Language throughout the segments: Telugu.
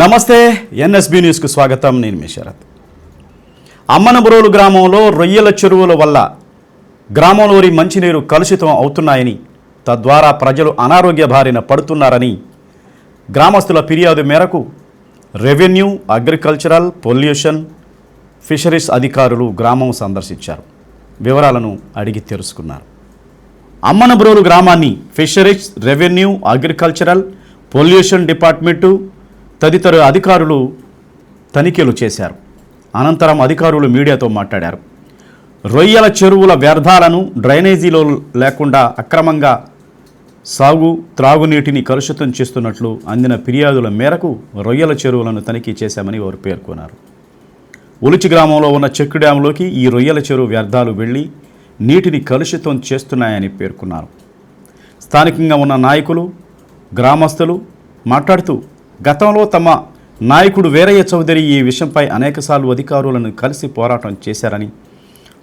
నమస్తే ఎన్ఎస్బి న్యూస్కు స్వాగతం. నేను మీ శరత్. అమ్మనబురోలు గ్రామంలో రొయ్యల చెరువుల వల్ల గ్రామంలోని మంచినీరు కలుషితం అవుతున్నాయని తద్వారా ప్రజలు అనారోగ్య బారిన పడుతున్నారని గ్రామస్తుల ఫిర్యాదు మేరకు రెవెన్యూ అగ్రికల్చరల్ పొల్యూషన్ ఫిషరీస్ అధికారులు గ్రామం సందర్శించారు. వివరాలను అడిగి తెలుసుకున్నారు. అమ్మనబ్రోలు గ్రామాన్ని fisheries revenue agricultural pollution department తదితర అధికారులు తనిఖీలు చేశారు. అనంతరం అధికారులు మీడియాతో మాట్లాడారు. రొయ్యల చెరువుల వ్యర్థాలను డ్రైనేజీలో లేకుండా అక్రమంగా సాగు త్రాగునీటిని కలుషితం చేస్తున్నట్లు అందిన ఫిర్యాదుల మేరకు రొయ్యల చెరువులను తనిఖీ చేశామని వారు పేర్కొన్నారు. ఉలిచి గ్రామంలో ఉన్న చెక్కు డ్యాంలోకి ఈ రొయ్యల చెరువు వ్యర్థాలు వెళ్ళి నీటిని కలుషితం చేస్తున్నాయని పేర్కొన్నారు. స్థానికంగా ఉన్న నాయకులు గ్రామస్తులు మాట్లాడుతూ గతంలో తమ నాయకుడు వీరయ్య చౌదరి ఈ విషయంపై అనేకసార్లు అధికారులను కలిసి పోరాటం చేశారని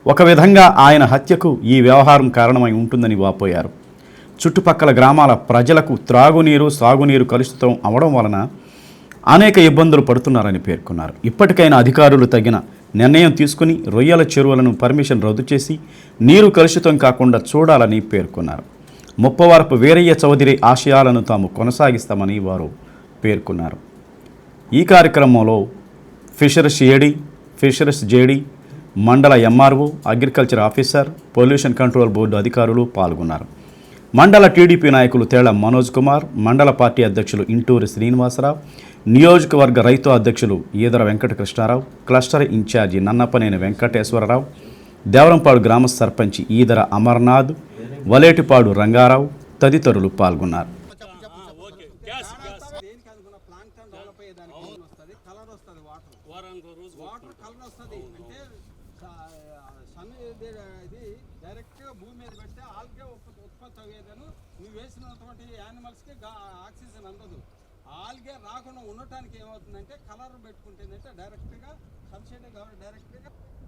ఒక విధంగా ఆయన హత్యకు ఈ వ్యవహారం కారణమై ఉంటుందని వాపోయారు. చుట్టుపక్కల గ్రామాల ప్రజలకు త్రాగునీరు సాగునీరు కలుషితం అవడం వలన అనేక ఇబ్బందులు పడుతున్నారని పేర్కొన్నారు. ఇప్పటికైనా అధికారులు తగిన నిర్ణయం తీసుకుని రొయ్యల చెరువులను పర్మిషన్ రద్దు చేసి నీరు కలుషితం కాకుండా చూడాలని పేర్కొన్నారు. ముప్పవరపు వీరయ్య చౌదరి ఆశయాలను తాము కొనసాగిస్తామని వారు పేర్కొన్నారు. ఈ కార్యక్రమంలో ఫిషరీస్ ఏడి ఫిషరీస్ జేడి మండల MRO agriculture officer pollution control board అధికారులు పాల్గొన్నారు. మండల టీడీపీ నాయకులు తేళ్ళ మనోజ్ కుమార్ మండల పార్టీ అధ్యక్షులు ఇంటూరి శ్రీనివాసరావు నియోజకవర్గ రైతు అధ్యక్షులు ఈదర వెంకటకృష్ణారావు క్లస్టర్ ఇన్ఛార్జి నన్నపనేని వెంకటేశ్వరరావు దేవరంపాడు గ్రామ సర్పంచ్ ఈదర అమర్నాథ్ వలేటిపాడు రంగారావు తదితరులు పాల్గొన్నారు. పెట్టుకుంటుందంటే డైరెక్ట్గా సన్షైడ్ కాబట్టి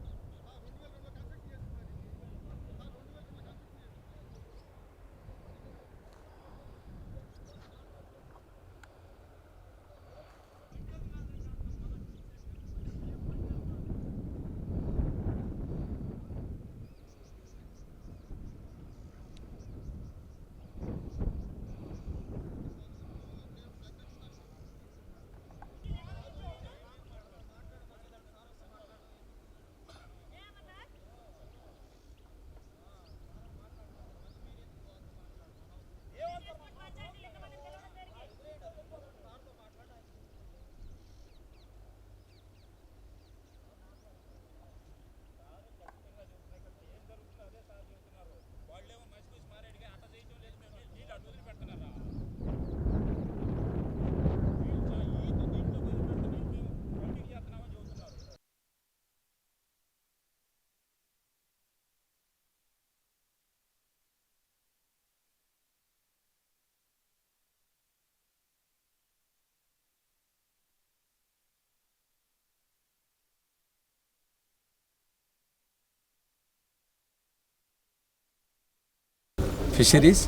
fisheries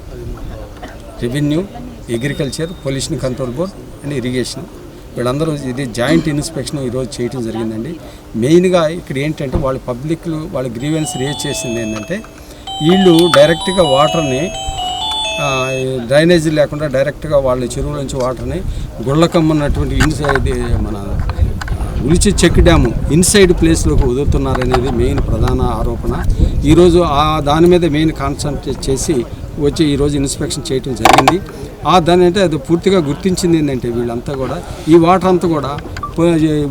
revenue agriculture pollution control board and irrigation వీళ్ళందరూ ఇది జాయింట్ ఇన్స్పెక్షన్ ఈరోజు చేయడం జరిగిందండి. మెయిన్గా ఇక్కడ ఏంటంటే వాళ్ళ పబ్లిక్లు వాళ్ళ గ్రీవెన్స్ రేజ్ చేసింది ఏంటంటే వీళ్ళు డైరెక్ట్గా వాటర్ని డ్రైనేజీ లేకుండా డైరెక్ట్గా వాళ్ళ చెరువుల నుంచి వాటర్ని గుళ్ళకమ్మన్నటువంటి ఇన్సైడ్ మన ఉలిచి చెక్ డ్యాము ఇన్సైడ్ ప్లేస్లోకి వదులుతున్నారనేది మెయిన్ ప్రధాన ఆరోపణ. ఈరోజు ఆ దాని మీద మెయిన్ కాన్సన్ట్రేట్ చేసి వచ్చి ఈరోజు ఇన్స్పెక్షన్ చేయటం జరిగింది. ఆ దాని అంటే అది పూర్తిగా గుర్తించింది ఏంటంటే వీళ్ళంతా కూడా ఈ వాటర్ అంతా కూడా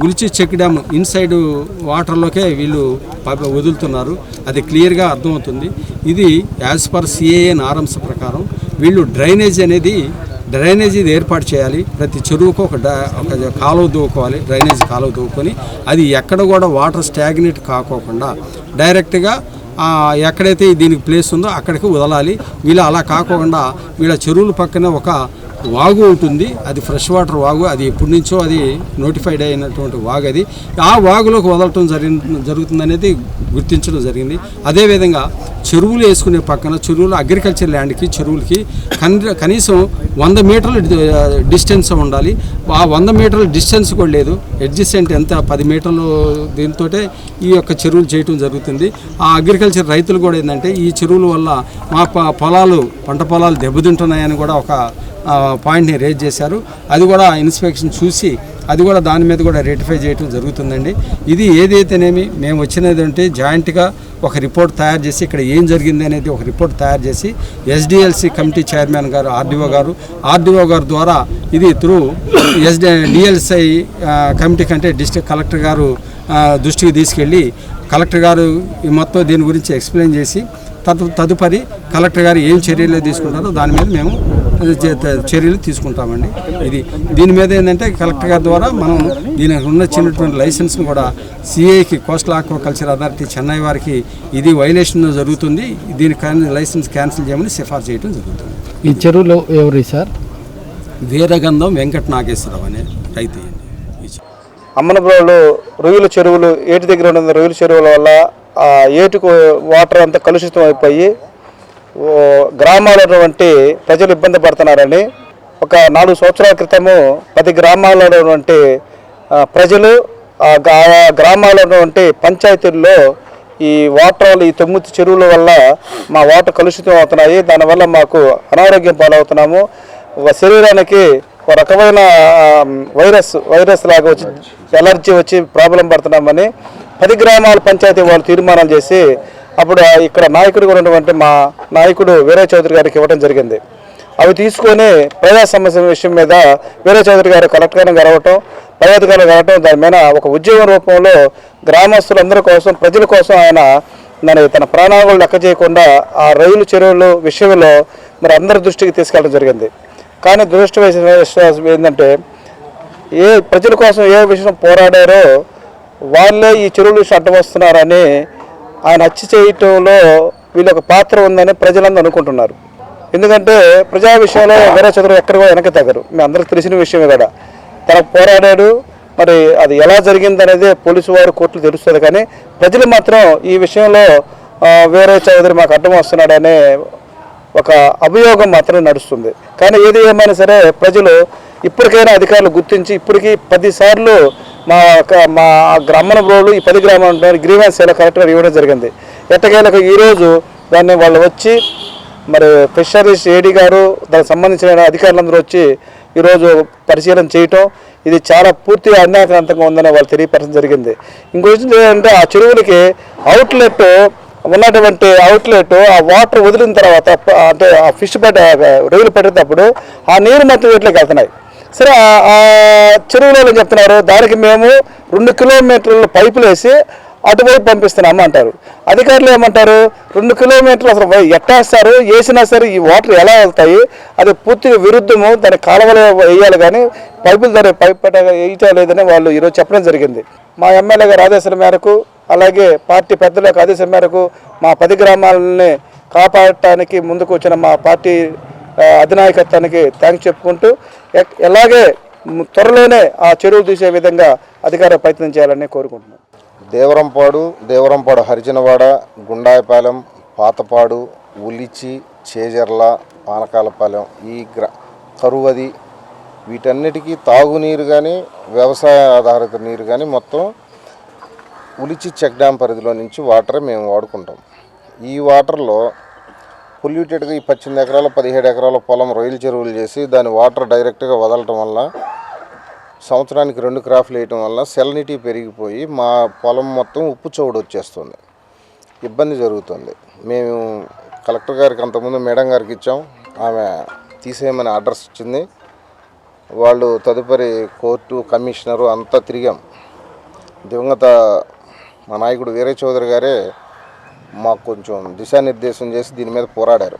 ఉలిచి చెక్ డ్యామ్ ఇన్సైడ్ వాటర్లోకే వీళ్ళు వదులుతున్నారు. అది క్లియర్గా అర్థమవుతుంది. ఇది యాజ్ పర్ సిఏఎన్ నారమ్స్ ప్రకారం వీళ్ళు డ్రైనేజ్ అనేది డ్రైనేజీ ఏర్పాటు చేయాలి. ప్రతి చెరువుకు ఒక డ- ఒక కాలువ దూకోవాలి డ్రైనేజ్ కాలువ దూకొని. అది ఎక్కడ కూడా వాటర్ స్టాగ్నేట్ కాకోకుండా డైరెక్ట్గా ఎక్కడైతే దీనికి ప్లేస్ ఉందో అక్కడికి వదలాలి. వీళ్ళు అలా కాకుండా వీళ్ళ చెరువుల పక్కన ఒక వాగు ఉంటుంది. అది ఫ్రెష్ వాటర్ వాగు. అది ఎప్పటి నుంచో అది నోటిఫైడ్ అయినటువంటి వాగు అది. ఆ వాగులోకి వదలటం జరిగి జరుగుతుందనేది గుర్తించడం జరిగింది. అదేవిధంగా చెరువులు వేసుకునే పక్కన చెరువులు అగ్రికల్చర్ ల్యాండ్కి చెరువులకి కనీసం వంద మీటర్ల డిస్టెన్స్ ఉండాలి. ఆ వంద మీటర్ల డిస్టెన్స్ కూడా లేదు. అడ్జస్టెంట్ ఎంత? పది మీటర్లు దీంతో ఈ యొక్క చెరువులు చేయటం జరుగుతుంది. ఆ అగ్రికల్చర్ రైతులు కూడా ఏంటంటే ఈ చెరువుల వల్ల మా ప- పొలాలు పంట పొలాలు దెబ్బతింటున్నాయని కూడా ఒక పాయింట్ని రేజ్ చేశారు. అది కూడా ఇన్స్పెక్షన్ చూసి అది కూడా దాని మీద కూడా రెటిఫై చేయడం జరుగుతుందండి. ఇది ఏదైతేనేమి మేము వచ్చినది అంటే జాయింట్గా ఒక రిపోర్ట్ తయారు చేసి ఇక్కడ ఏం జరిగింది అనేది ఒక రిపోర్ట్ తయారు చేసి ఎస్డిఎల్సి కమిటీ చైర్మన్ గారు ఆర్డీఓ గారు ఆర్డీఓ గారు ద్వారా ఇది త్రూ ఎస్డి డిఎల్సిఐ కమిటీ కంటే డిస్ట్రిక్ట్ కలెక్టర్ గారు దృష్టికి తీసుకెళ్ళి కలెక్టర్ గారు ఈ మొత్తం దీని గురించి ఎక్స్ప్లెయిన్ చేసి తదు తదుపరి కలెక్టర్ గారు ఏం చర్యలు తీసుకుంటారో దాని మీద మేము చే- చర్యలు తీసుకుంటామండి. ఇది దీని మీద ఏంటంటే కలెక్టర్ గారి ద్వారా మనం దీనికి ఉన్న చిన్నటువంటి లైసెన్స్ను కూడా సిఐకి కోస్టల్ ఆక్వాకల్చర్ అథారిటీ చెన్నై వారికి ఇది వైలేషన్ జరుగుతుంది. దీని కానీ లైసెన్స్ క్యాన్సిల్ చేయమని సిఫార్సు చేయడం జరుగుతుంది. ఈ చెరువులో ఎవరి సార్? వీరగంధం వెంకట నాగేశ్వరరావు అనే రైతు. అమ్మనపురంలో రొయ్యల చెరువులు ఏటి దగ్గర ఉన్న రొయ్యల చెరువుల వల్ల ఆ ఏటుకు వాటర్ అంతా కలుషితం అయిపోయి గ్రామాలటువంటి ప్రజలు ఇబ్బంది పడుతున్నారని ఒక నాలుగు సంవత్సరాల క్రితము పది గ్రామాలటువంటి ఉన్నటువంటి ప్రజలు ఆ ఆయా గ్రామాల్లో పంచాయతీల్లో ఈ వాటర్ ఈ తొమ్మిది చెరువుల వల్ల మా వాటర్ కలుషితం అవుతున్నాయి. దానివల్ల మాకు అనారోగ్యం పాలవుతున్నాము. శరీరానికి ఒక రకమైన వైరస్ వైరస్ లాగా వచ్చి ఎలర్జీ వచ్చి ప్రాబ్లం పడుతున్నామని పది గ్రామాల పంచాయతీ వాళ్ళు తీర్మానం చేసి అప్పుడు ఇక్కడ నాయకుడు ఉన్నటువంటి మా నాయకుడు వీరయ్య చౌదరి గారికి ఇవ్వడం జరిగింది. అవి తీసుకొని ప్రజా సమస్య విషయం మీద వీరయ్య చౌదరి గారు కలెక్టర్ గారిని కలవటం పై అధికారులు కలవటం దాని మీద ఒక ఉద్యోగం రూపంలో గ్రామస్తులందరి కోసం ప్రజల కోసం ఆయన మరి తన ప్రాణాలను లెక్క చేయకుండా ఆ రైలు చెరువులు విషయంలో మరి అందరి దృష్టికి తీసుకెళ్ళడం జరిగింది. కానీ దురదృష్టం ఏంటంటే ఏ ప్రజల కోసం ఏ విషయం పోరాడారో వాళ్ళే ఈ చెరువులు విషయం వస్తున్నారని ఆయన హత్య చేయటంలో వీళ్ళొక పాత్ర ఉందని ప్రజలందరూ అనుకుంటున్నారు. ఎందుకంటే ప్రజా విషయంలో వేరే చదువు ఎక్కడ కూడా వెనక తగ్గరు. మీ అందరికి తెలిసిన విషయమే కదా. తనకు పోరాడాడు. మరి అది ఎలా జరిగింది అనేది పోలీసు వారు కోర్టులు తెలుస్తుంది కానీ ప్రజలు మాత్రం ఈ విషయంలో వేరే చౌదరి మాకు అడ్డం వస్తున్నాడనే ఒక అభియోగం మాత్రం నడుస్తుంది. కానీ ఏది ఏమైనా సరే ప్రజలు ఇప్పటికైనా అధికారులు గుర్తించి ఇప్పటికీ పదిసార్లు మా మా గ్రామం బ్రోలు ఈ పది గ్రామాల గ్రీవెన్స్ ఎలా కలెక్టర్ ఇవ్వడం జరిగింది. ఎట్టకేలకు ఈరోజు దాన్ని వాళ్ళు వచ్చి మరి ఫిషరీస్ ఏడీ గారు దానికి సంబంధించిన అధికారులందరూ వచ్చి ఈరోజు పరిశీలన చేయటం ఇది చాలా పూర్తిగా అన్యాక్రాంతంగా ఉందని వాళ్ళు తెలియపరచడం జరిగింది. ఇంకొంచెం ఏంటంటే ఆ చెరువులకి అవుట్లెట్ ఉన్నటువంటి అవుట్లెట్ ఆ వాటర్ వదిలిన తర్వాత అంటే ఆ ఫిష్ పట్ట రొయ్యలు పెట్టేటప్పుడు ఆ నీరు మొత్తం వీటిలోకి వెళ్తున్నాయి సరే ఆ- చెరువులో చెప్తున్నారు. దానికి మేము రెండు కిలోమీటర్ల పైపులు వేసి అటువైపు పంపిస్తున్నాము అంటారు. అధికారులు ఏమంటారు? రెండు కిలోమీటర్లు అసలు ఎట్టేస్తారు? వేసినా సరే ఈ వాటర్ ఎలా వెళ్తాయి? అది పూర్తిగా విరుద్ధము. దాని కాలువలు వేయాలి కానీ పైపులు దాని పైపు పెట్ట వేయటం లేదని వాళ్ళు ఈరోజు చెప్పడం జరిగింది. మా ఎమ్మెల్యే గారి ఆదేశాల మేరకు అలాగే పార్టీ పెద్దల యొక్క ఆదేశం మేరకు మా పది గ్రామాలని కాపాడటానికి ముందుకు వచ్చిన మా పార్టీ అధినాయకత్వానికి థ్యాంక్స్ చెప్పుకుంటూ ఎలాగే త్వరలోనే ఆ చెరువులు తీసే విధంగా అధికార ప్రయత్నం చేయాలని కోరుకుంటున్నాను దేవరంపాడు దేవరంపాడు హరిజనవాడ గుండాయపాలెం పాతపాడు ఉలిచి చేజర్ల పానకాలపాలెం ఈ గ్ర కరువది వీటన్నిటికీ తాగునీరు కానీ వ్యవసాయ ఆధారిత నీరు కానీ మొత్తం ఉలిచి చెక్ డ్యామ్ పరిధిలో నుంచి వాటర్ మేము వాడుకుంటాం. ఈ వాటర్లో పొల్యూటెడ్గా ఈ పద్దెనిమిది ఎకరాల పదిహేడు ఎకరాల పొలం రొయ్యల చెరువులు చేసి దాని వాటర్ డైరెక్ట్గా వదలటం వల్ల సంవత్సరానికి రెండు క్రాఫ్లు వేయటం వల్ల సెలనిటీ పెరిగిపోయి మా పొలం మొత్తం ఉప్పు చౌడు వచ్చేస్తుంది. ఇబ్బంది జరుగుతుంది. మేము కలెక్టర్ గారికి అంతకుముందు మేడం గారికి ఇచ్చాం. ఆమె తీసేయమని ఆర్డర్స్ ఇచ్చింది. వాళ్ళు తదుపరి కోర్టు కమిషనరు అంతా తిరిగాం. దివంగత మా నాయకుడు వీరే చౌదరి గారే మాకు కొంచెం దిశానిర్దేశం చేసి దీని మీద పోరాడారు.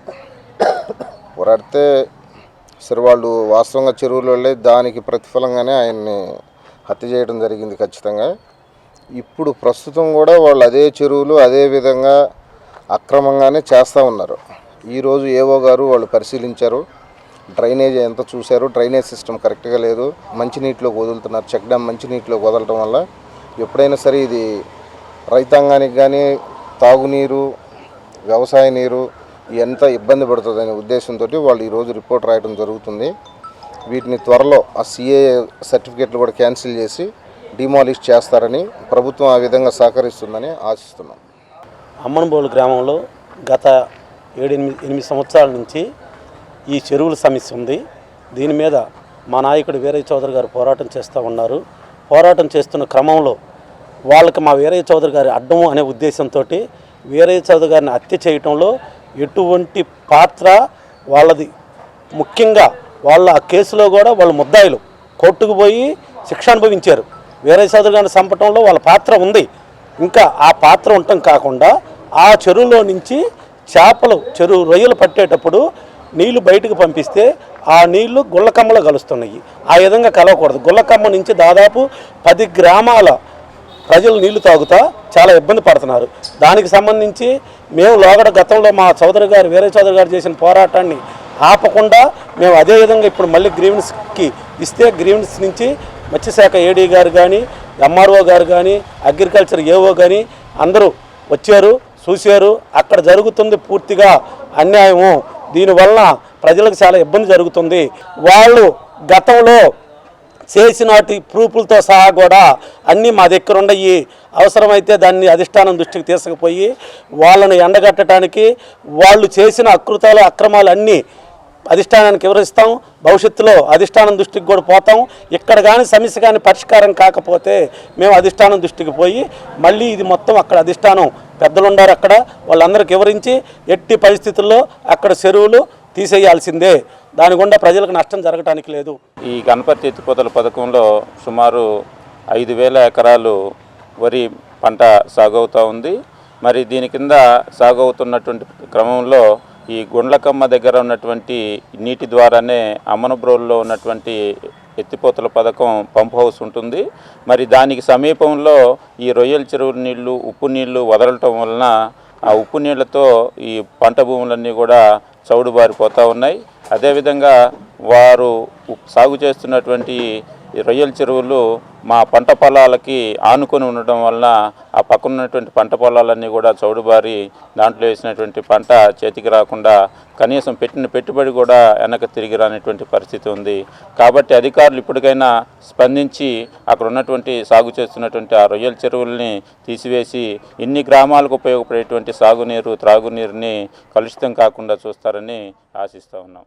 పోరాడితే సరే వాళ్ళు వాస్తవంగా చెరువులు వెళ్ళి దానికి ప్రతిఫలంగానే ఆయన్ని హత్య చేయడం జరిగింది ఖచ్చితంగా. ఇప్పుడు ప్రస్తుతం కూడా వాళ్ళు అదే చెరువులు అదే విధంగా అక్రమంగానే చేస్తూ ఉన్నారు. ఈరోజు ఏవో గారు వాళ్ళు పరిశీలించారు. డ్రైనేజ్ ఎంత చూశారు? డ్రైనేజ్ సిస్టమ్ కరెక్ట్గా లేదు. మంచినీటిలోకి వదులుతున్నారు. చెక్ డ్యామ్ మంచినీటిలోకి వదలటం వల్ల ఎప్పుడైనా సరే ఇది రైతాంగానికి కానీ తాగునీరు వ్యవసాయ నీరు ఎంత ఇబ్బంది పడుతుందనే ఉద్దేశంతో వాళ్ళు ఈరోజు రిపోర్ట్ రాయడం జరుగుతుంది. వీటిని త్వరలో ఆ సిఏ సర్టిఫికేట్లు కూడా క్యాన్సిల్ చేసి డిమాలిష్ చేస్తారని ప్రభుత్వం ఆ విధంగా సహకరిస్తుందని ఆశిస్తున్నాం. అమ్మనబోలు గ్రామంలో గత ఏడెనిమిది ఎనిమిది సంవత్సరాల నుంచి ఈ చెరువుల సమస్య ఉంది. దీని మీద మా నాయకుడు వీరయ్య చౌదరి గారు పోరాటం చేస్తూ ఉన్నారు. పోరాటం చేస్తున్న క్రమంలో వాళ్ళకి మా వీరయ్య చౌదరి గారి అడ్డము అనే ఉద్దేశంతో వీరయ్య చౌదరి గారిని హత్య చేయటంలో ఎటువంటి పాత్ర వాళ్ళది. ముఖ్యంగా వాళ్ళ ఆ కేసులో కూడా వాళ్ళ ముద్దాయిలు కోర్టుకు పోయి శిక్ష అనుభవించారు. వీరయ్య చౌదరి గారిని చంపటంలో వాళ్ళ పాత్ర ఉంది. ఇంకా ఆ పాత్ర ఉండటం కాకుండా ఆ చెరువులో నుంచి చేపలు చెరువు రొయ్యలు పట్టేటప్పుడు నీళ్ళు బయటకు పంపిస్తే ఆ నీళ్ళు గుళ్ళకమ్మలో కలుస్తున్నాయి. ఆ విధంగా కలవకూడదు. గుళ్ళకమ్మ నుంచి దాదాపు పది గ్రామాల ప్రజలు నీళ్ళు తాగుతా చాలా ఇబ్బంది పడుతున్నారు. దానికి సంబంధించి మేము లోగడ గతంలో మా చౌదరి గారు వీరయ్య చౌదరి గారు చేసిన పోరాటాన్ని ఆపకుండా మేము అదే విధంగా ఇప్పుడు మళ్ళీ గ్రీవెన్స్కి ఇస్తే గ్రీవెన్స్ నుంచి మత్స్యశాఖ ఏడీ గారు కానీ ఎంఆర్ఓ గారు కానీ అగ్రికల్చర్ ఏఓ కానీ అందరూ వచ్చారు చూశారు. అక్కడ జరుగుతుంది పూర్తిగా అన్యాయము. దీనివల్ల ప్రజలకు చాలా ఇబ్బంది జరుగుతుంది. వాళ్ళు గతంలో చేసినటి ప్రూఫ్లతో సహా కూడా అన్నీ మా దగ్గర ఉండయి అవసరమైతే దాన్ని అధిష్టానం దృష్టికి తీసుకుపోయి వాళ్ళను ఎండగట్టడానికి వాళ్ళు చేసిన అకృతాలు అక్రమాలు అన్నీ అధిష్టానానికి వివరిస్తాం. భవిష్యత్తులో అధిష్టానం దృష్టికి కూడా పోతాం. ఇక్కడ కానీ సమస్య కానీ పరిష్కారం కాకపోతే మేము అధిష్టానం దృష్టికి పోయి మళ్ళీ ఇది మొత్తం అక్కడ అధిష్టానం పెద్దలు ఉన్నారు అక్కడ. వాళ్ళందరికీ వివరించి ఎట్టి పరిస్థితుల్లో అక్కడ చెరువులు తీసేయాల్సిందే. దాని గుండా ప్రజలకు నష్టం జరగటానికి లేదు. ఈ గణపతి ఎత్తిపోతల పథకంలో సుమారు ఐదు వేల ఎకరాలు వరి పంట సాగు అవుతూ ఉంది. మరి దీని కింద సాగు అవుతున్నటువంటి క్రమంలో ఈ గుండ్లకమ్మ దగ్గర ఉన్నటువంటి నీటి ద్వారానే అమ్మనబ్రోల్లో ఉన్నటువంటి ఎత్తిపోతల పథకం పంప్ హౌస్ ఉంటుంది. మరి దానికి సమీపంలో ఈ రొయ్యల చెరువు నీళ్ళు ఉప్పు నీళ్ళు వదలటం వలన ఆ ఉప్పు నీళ్ళతో ఈ పంట భూములన్నీ కూడా చౌడుబారిపోతూ ఉన్నాయి. అదేవిధంగా వారు సాగు చేస్తున్నటువంటి ఈ రొయ్యల చెరువులు మా పంట పొలాలకి ఆనుకొని ఉండటం వలన ఆ పక్కన ఉన్నటువంటి పంట పొలాలన్నీ కూడా చౌడుబారి దాంట్లో వేసినటువంటి పంట చేతికి రాకుండా కనీసం పెట్టిన పెట్టుబడి కూడా వెనక తిరిగి రానటువంటి పరిస్థితి ఉంది. కాబట్టి అధికారులు ఇప్పటికైనా స్పందించి అక్కడ ఉన్నటువంటి సాగు చేస్తున్నటువంటి ఆ రొయ్యల చెరువుల్ని తీసివేసి ఇన్ని గ్రామాలకు ఉపయోగపడేటువంటి సాగునీరు త్రాగునీరుని కలుషితం కాకుండా చూస్తారని ఆశిస్తూ ఉన్నాం.